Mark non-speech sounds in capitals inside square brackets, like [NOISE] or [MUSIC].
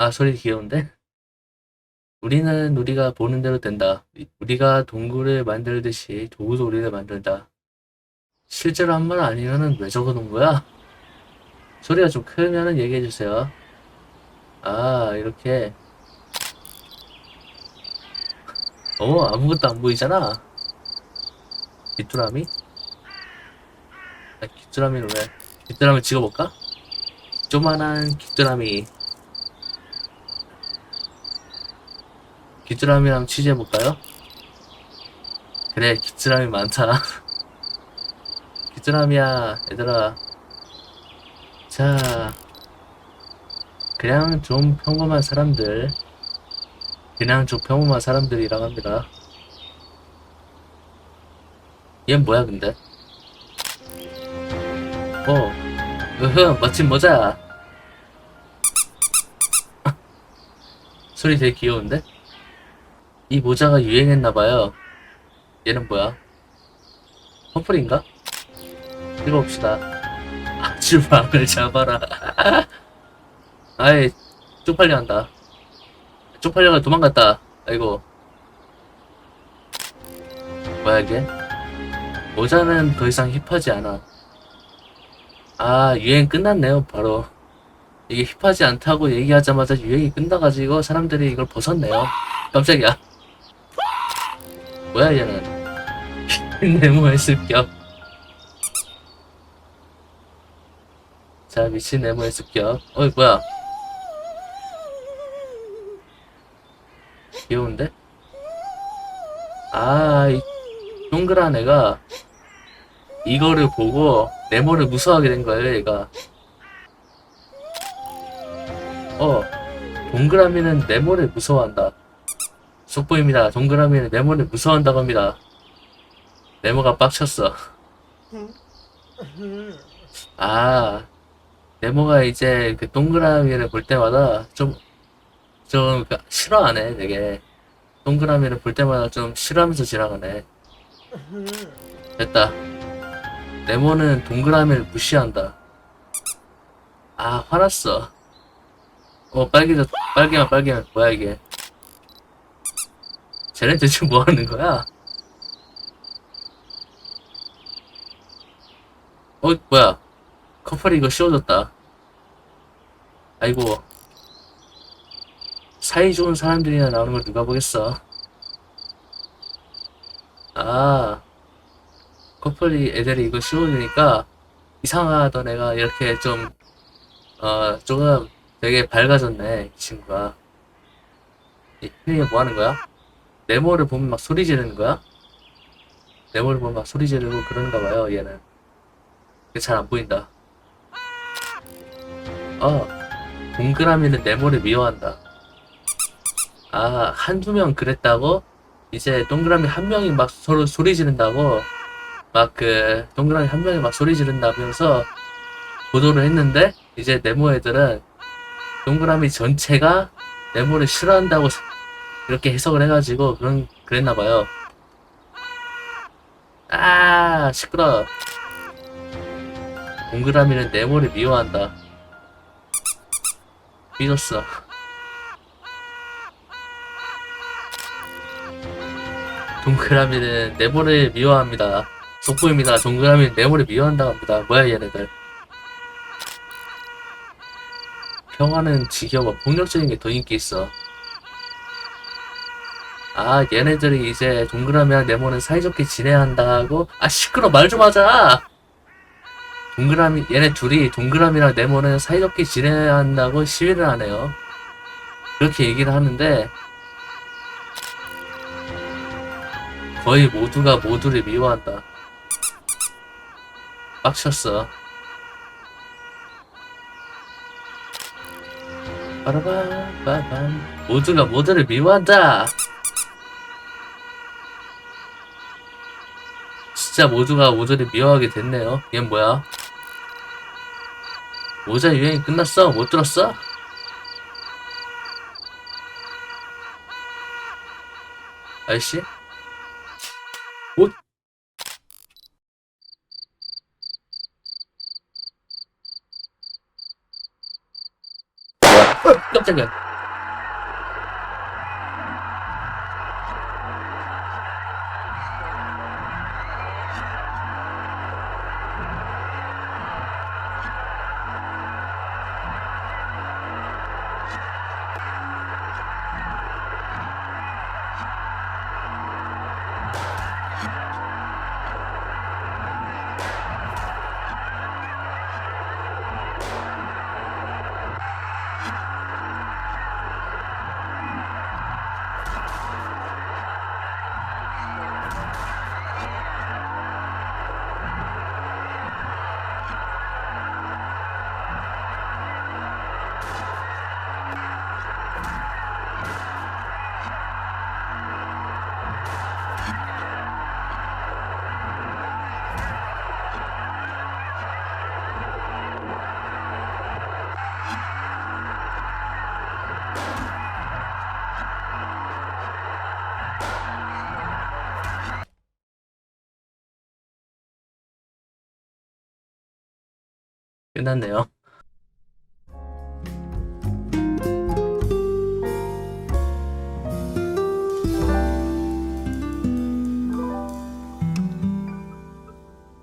아, 소리 귀여운데? 우리는 우리가 보는 대로 된다. 우리가 동굴을 만들듯이 도구도 우리를 만들다. 실제로 한 말 아니면은 왜 적어 놓은 거야? 소리가 좀 크면은 얘기해 주세요. 아, 이렇게. 어, 아무것도 안 보이잖아. 귀뚜라미? 아, 귀뚜라미는 왜? 귀뚜라미 찍어볼까? 조만한 귀뚜라미. 귀뚜라미랑 취재해볼까요? 그래, 귀뚜라미 많다. 귀뚜라미야, 얘들아. 자, 그냥 좀 평범한 사람들. 그냥 좀 평범한 사람들이라고 합니다. 얘는 뭐야, 근데? 어, 으흐, 멋진 모자. [LAUGHS] 소리 되게 귀여운데? 이 모자가 유행했나봐요. 얘는 뭐야? 퍼플인가? 읽어봅시다. [LAUGHS] 아주 방을 잡아라. [LAUGHS] 아이, 쪽팔려 한다. 쪽팔려가 도망갔다. 아이고. 뭐야, 이게? 모자는 더 이상 힙하지 않아. 아, 유행 끝났네요, 바로. 이게 힙하지 않다고 얘기하자마자 유행이 끝나가지고 사람들이 이걸 벗었네요. 깜짝이야. 뭐야, 얘는. [LAUGHS] 네모의 습격. 자, 미친 네모의 습격. 어이, 뭐야. 귀여운데? 아, 이 동그란 애가 이거를 보고 네모를 무서워하게 된 거예요, 얘가. 어, 동그라미는 네모를 무서워한다. 속보입니다. 동그라미는 네모를 무서워한다고 합니다. 네모가 빡쳤어. 아, 네모가 이제 그 동그라미를 볼 때마다 좀, 좀그 싫어하네, 되게. 동그라미를 볼 때마다 좀 싫어하면서 지나가네. 됐다. 네모는 동그라미를 무시한다. 아, 화났어. 어, 빨개졌, 빨개면 빨개면, 뭐야, 이게. 쟤네 대체 뭐 하는 거야? 어, 뭐야. 커플이 이거 씌워졌다. 아이고. 사이 좋은 사람들이나 나오는 걸 누가 보겠어. 아. 커플이 애들이 이거 씌워주니까 이상하던 애가 이렇게 좀, 어, 조금 되게 밝아졌네, 이 친구가. 이 혜리가 뭐 하는 거야? 네모를 보면 막 소리 지르는 거야? 네모를 보면 막 소리 지르고 그런가 봐요, 얘는. 잘 안 보인다. 어, 동그라미는 네모를 미워한다. 아, 한두 명 그랬다고? 이제 동그라미 한 명이 막 서로 소리 지른다고? 막 그, 동그라미 한 명이 막 소리 지른다면서 보도를 했는데, 이제 네모 애들은 동그라미 전체가 네모를 싫어한다고 이렇게 해석을 해가지고 그런, 그랬나봐요. 아, 시끄러. 동그라미는 네모를 미워한다. 삐졌어. 동그라미는 네모를 미워합니다. 속보입니다. 동그라미는 네모를 미워한다고 합니다. 뭐야 얘네들. 평화는 지겨워. 폭력적인 게 더 인기 있어. 아 얘네들이 이제 동그라미랑 네모는 사이좋게 지내야 한다고? 아 시끄러 말 좀 하자! 동그라미 얘네 둘이 동그라미랑 네모는 사이좋게 지내야 한다고 시위를 하네요. 그렇게 얘기를 하는데 거의 모두가 모두를 미워한다. 빡쳤어. 빠라밤 모두가 모두를 미워한다. 진짜 모두가 모두를 미워하게 됐네요. 얘 뭐야? 모자 유행이 끝났어? 못 들었어? 아저씨? 옷? 깜짝이야. 끝났네요.